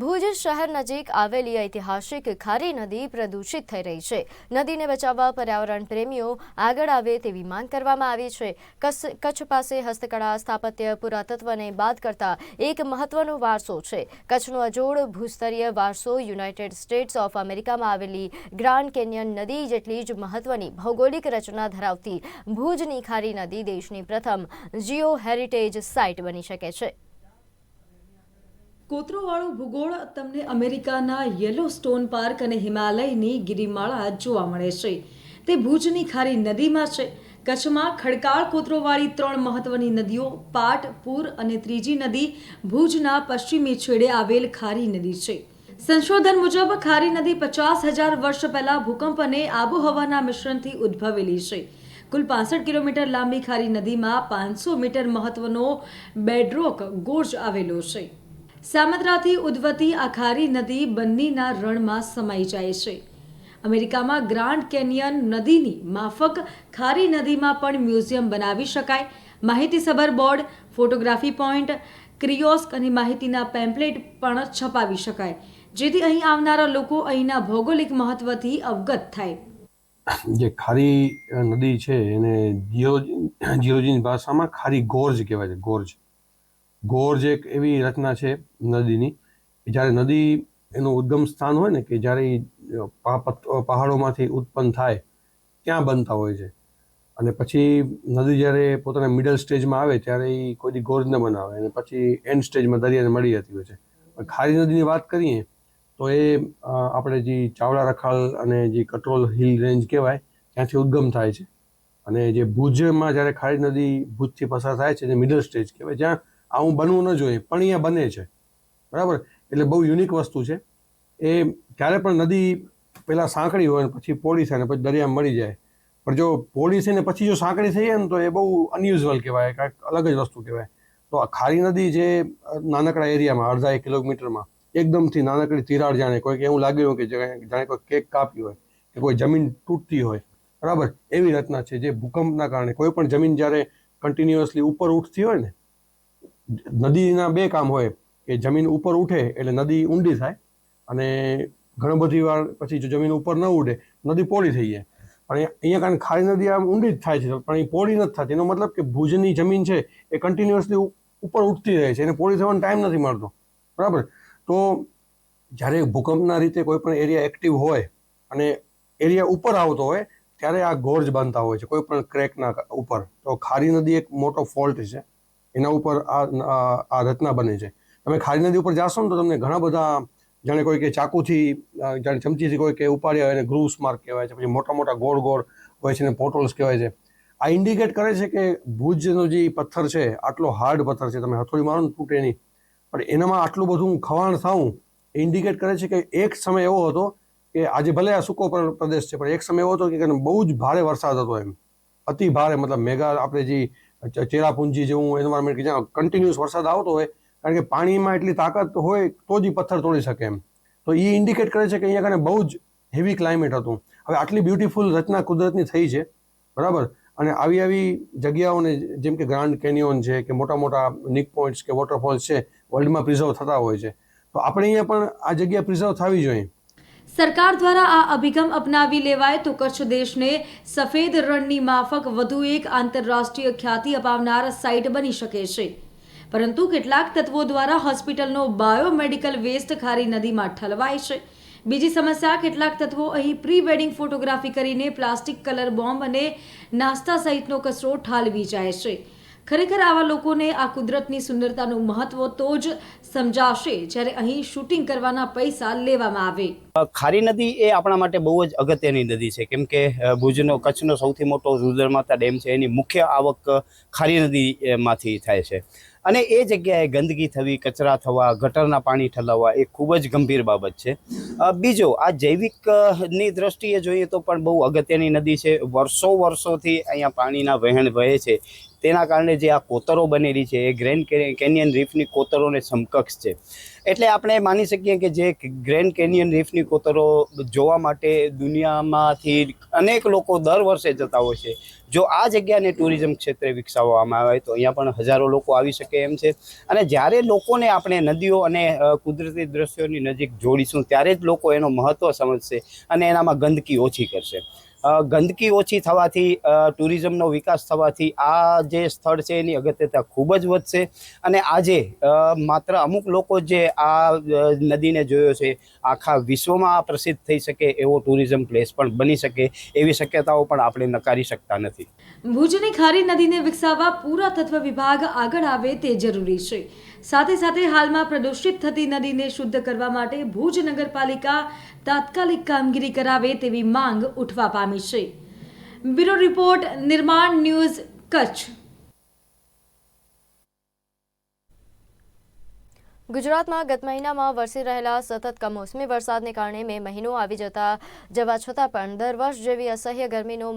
ભુજ શહેર નજીક આવેલી ઐતિહાસિક ખારી નદી પ્રદૂષિત થઈ રહી છે. નદીને બચાવવા પર્યાવરણ પ્રેમીઓ આગળ આવે તેવી માંગ કરવામાં આવી છે. કચ્છ પાસે હસ્તકળા સ્થાપત્ય પુરાતત્વને બાદ કરતા એક મહત્વનો વારસો છે. કચ્છનો અજોડ ભૂસ્તરીય વારસો યુનાઇટેડ સ્ટેટ્સ ઓફ અમેરિકામાં આવેલી ગ્રાન્ડ કેન્યન નદી જેટલી જ મહત્વની ભૌગોલિક રચના ધરાવતી ભુજની ખારી નદી દેશની પ્રથમ જીઓ હેરિટેજ સાઇટ બની શકે છે. કોતરોવાળું ભૂગોળ તમને અમેરિકાના યેલો સ્ટોન પાર્ક અને હિમાલયની ગિરિમાળા જોવા મળે છે. તે ભુજની ખારી નદીમાં છે. કચ્છમાં ખડકાળ કોતરોવાળી ત્રણ મહત્વની નદીઓ, પાટ, પૂર અને ત્રીજી નદી ભુજના પશ્ચિમી છેડે આવેલ ખારી નદી છે. સંશોધન મુજબ ખારી નદી પચાસ હજાર વર્ષ પહેલા ભૂકંપ અને આબોહવાના મિશ્રણથી ઉદ્ભવેલી છે. કુલ પાસઠ કિલોમીટર લાંબી ખારી નદીમાં પાંચસો મીટર મહત્વનો બેડરોક ગોર્જ આવેલો છે. સામત્રાથી ઉદ્વતી આ ખારી નદી બંનીના રણમાં સમાઈ જાય છે. અમેરિકામાં ગ્રાન્ડ કેનિયન નદીની માફક ખારી નદીમાં પણ મ્યુઝિયમ બનાવી શકાય. માહિતીસભર બોર્ડ, ફોટોગ્રાફી પોઈન્ટ, ક્રિયોસ્ક અને માહિતીના પેમ્પલેટ પણ છપાવી શકાય, જેથી અહીં આવનારા લોકો અહીંના ભૌગોલિક મહત્વથી અવગત થાય. જે ખારી નદી છે એને જીઓ ભાષામાં ખારી ગોર્જ કહેવાય છે, ગોર્જ. ગોર્જ એક એવી રચના છે નદીની જ્યારે નદી એનું ઉદ્ગમ સ્થાન હોય ને કે જ્યારે પહાડોમાંથી ઉત્પન્ન થાય, ત્યાં બનતા હોય છે. અને પછી નદી જ્યારે પોતાના મિડલ સ્ટેજમાં આવે ત્યારે એ કોઈ દી ગોર્જ ન બનાવે અને પછી એન્ડ સ્ટેજમાં દરિયાને મળી જતી હોય છે. ખારી નદીની વાત કરીએ તો એ આપણે જે ચાવડા રખાલ અને જે કટ્રોલ હિલ રેન્જ કહેવાય, ત્યાંથી ઉદ્ગમ થાય છે. અને જે ભુજમાં જ્યારે ખારી નદી ભુજથી પસાર થાય છે, જે મિડલ સ્ટેજ કહેવાય, જ્યાં આવું બનવું ન જોઈએ, પણ અહીંયા બને છે. બરાબર? એટલે બહુ યુનિક વસ્તુ છે. એ જ્યારે પણ નદી પહેલાં સાંકળી હોય પછી પોળી થાય ને પછી દરિયામાં મળી જાય. પણ જો પોળી થઈને પછી જો સાંકળી થઈ જાય ને તો એ બહુ અનયુઝ્યુઅલ કહેવાય, કાંઈક અલગ જ વસ્તુ કહેવાય. તો આ ખારી નદી જે નાનકડા એરિયામાં, અડધા એક કિલોમીટરમાં, એકદમથી નાનકડી તિરાડ જાણે, કોઈક એવું લાગ્યું કે જાણે કોઈ કેક કાપી હોય, કે કોઈ જમીન તૂટતી હોય. બરાબર? એવી રચના છે જે ભૂકંપના કારણે કોઈ પણ જમીન જ્યારે કન્ટિન્યુઅસલી ઉપર ઉઠતી હોય ને નદીના બે કામ હોય, કે જમીન ઉપર ઉઠે એટલે નદી ઊંડી થાય અને ઘણી બધી વાર પછી જો જમીન ઉપર ન ઉડે, નદી પોળી થઈ જાય. પણ અહીંયા કારણ ખારી નદી આમ ઊંડી જ થાય છે, પણ એ પોળી નથી થતી. એનો મતલબ કે ભુજની જમીન છે એ કન્ટિન્યુઅસલી ઉપર ઉઠતી રહે છે, એને પોળી થવાનો ટાઈમ નથી મળતો. બરાબર? તો જ્યારે ભૂકંપના રીતે કોઈ પણ એરિયા એક્ટિવ હોય અને એરિયા ઉપર આવતો હોય, ત્યારે આ ગોર્જ બાંધતા હોય છે, કોઈ પણ ક્રેકના ઉપર. તો ખારી નદી એક મોટો ફોલ્ટ છે. એના ઉપર આ, આ- રચના બને છે. તમે ખારી નદી ઉપર જાશો ને તો તમને ઘણા બધા, જાણે કોઈ કે ચાકુથી જાણે ચમચીથી કોઈ કે ઉપાડ્યા હોય એને ગ્રુસ માર્ક કહેવાય છે, પછી મોટા મોટા ગોળ ગોળ હોય છે ને પોટોલ્સ કહેવાય છે. આ ઇન્ડિકેટ કરે છે કે ભુજનો જે પથ્થર છે, આટલો હાર્ડ પથ્થર છે, તમે હથોડી મારો ને તૂટે નહીં. પણ એનામાં આટલું બધું ખવાણ થવું ઇન્ડિકેટ કરે છે કે એક સમય એવો હતો કે આજે ભલે આ સૂકો પ્રદેશ છે, પણ એક સમય એવો હતો કે બહુ જ ભારે વરસાદ હતો એમ. અતિ ભારે, મતલબ મેગા, આપણે જે ચેરાપુંજી જેવું એન્વાયરમેન્ટ કે જ્યાં કન્ટિન્યુઅસ વરસાદ આવતો હોય, કારણ કે પાણીમાં એટલી તાકાત હોય તો જ પથ્થર તોડી શકે એમ. તો એ ઇન્ડિકેટ કરે છે કે અહીંયા કને બહુ જ હેવી ક્લાઇમેટ હતું. હવે આટલી બ્યુટીફુલ રચના કુદરતની થઈ છે, બરાબર? અને આવી આવી જગ્યાઓને જેમ કે ગ્રાન્ડ કેનિયોન છે કે મોટા મોટા નિક પોઈન્ટ્સ કે વોટરફોલ્સ છે વર્લ્ડમાં પ્રિઝર્વ થતા હોય છે. તો આપણે અહીંયા પણ આ જગ્યા પ્રિઝર્વ થવી જોઈએ. સરકાર દ્વારા આ અભિગમ અપનાવી લેવાય તો કચ્છ દેશને સફેદ રણની માફક વધુ એક આંતરરાષ્ટ્રીય ખ્યાતિ અપાવનાર સાઇટ બની શકે છે. પરંતુ કેટલાક તત્વો દ્વારા હોસ્પિટલનો બાયોમેડિકલ વેસ્ટ ખારી નદીમાં ઠલવાય છે. બીજી સમસ્યા, કેટલાક તત્વો અહીં પ્રી વેડિંગ ફોટોગ્રાફી કરીને પ્લાસ્ટિક કલર બોમ્બ અને નાસ્તા સહિતનો કચરો ઠાલવી જાય છે. ખરેખર આવા લોકોને આ કુદરતની સુંદરતાનું મહત્વ તો જ સમજાશે જ્યારે અહીં શૂટિંગ કરવાના પૈસા લેવામાં આવે. ખારી નદી એ આપણા માટે બહુ જ અગત્યની નદી છે. કેમ કે ભુજનો કચ્છનો સૌથી મોટો રુદ્રમાતા ડેમ છે. એની મુખ્ય આવક ખારી નદીમાંથી થાય છે. અને એ જગ્યાએ ગંદકી થવી, કચરા થવા, ગટરના પાણી ઠલવવા એ ખૂબ જ ગંભીર બાબત છે. બીજો, આ જૈવિકની દ્રષ્ટિએ જોઈએ તો પણ બહુ અગત્યની નદી છે. વર્ષો વર્ષોથી અહીંયા પાણીના વહેણ વહે છે. તેના કારણે જે આ કોતરો બનેલી છે, એ ગ્રેન્ડ કેનિયન રીફની કોતરોને સમકક્ષ છે. એટલે આપણે માની શકીએ કે જે ગ્રેન્ડ કેનિયન રીફની કોતરો જોવા માટે દુનિયામાંથી અનેક લોકો દર વર્ષે જતા હોય છે. જો આ જગ્યાને ટુરિઝમ ક્ષેત્રે વિકસાવવામાં આવે તો અહીંયા પણ હજારો લોકો આવી શકે એમ છે. અને જ્યારે લોકોને આપણે નદીઓ અને કુદરતી દ્રશ્યોની નજીક જોડીશું, ત્યારે જ લોકો એનો મહત્ત્વ સમજશે અને એનામાં ગંદકી ઓછી કરશે. ગંદકી ઓછી થવાથી ટુરિઝમનો વિકાસ થવાથી આ જે સ્થળ છે એની અગત્યતા ખૂબ જ વધશે. અને આજે માત્ર અમુક લોકો જે આ નદીને જોયો છે, આખા વિશ્વમાં આ પ્રસિદ્ધ થઈ શકે એવો ટુરિઝમ પ્લેસ પણ બની શકે એવી શક્યતાઓ પણ આપણે નકારી શકતા નથી. ભુજની ખારી નદીને વિકસાવવા પુરાતત્વ વિભાગ આગળ આવે તે જરૂરી છે. સાથે સાથે હાલમાં પ્રદૂષિત થતી નદીને શુદ્ધ કરવા માટે ભુજ નગરપાલિકા તાત્કાલિક કામગીરી કરાવે તેવી માંગ ઉઠવા પામી છે. Bureau report, Nirman news, Kutch. ગુજરાતમાં ગત મહિનામાં વરસી રહેલા સતત કમોસમી વરસાદને કારણે મે મહિનો આવી જતા જવા છતાં પણ દર વર્ષ જેવી અસહ્ય ગરમીનો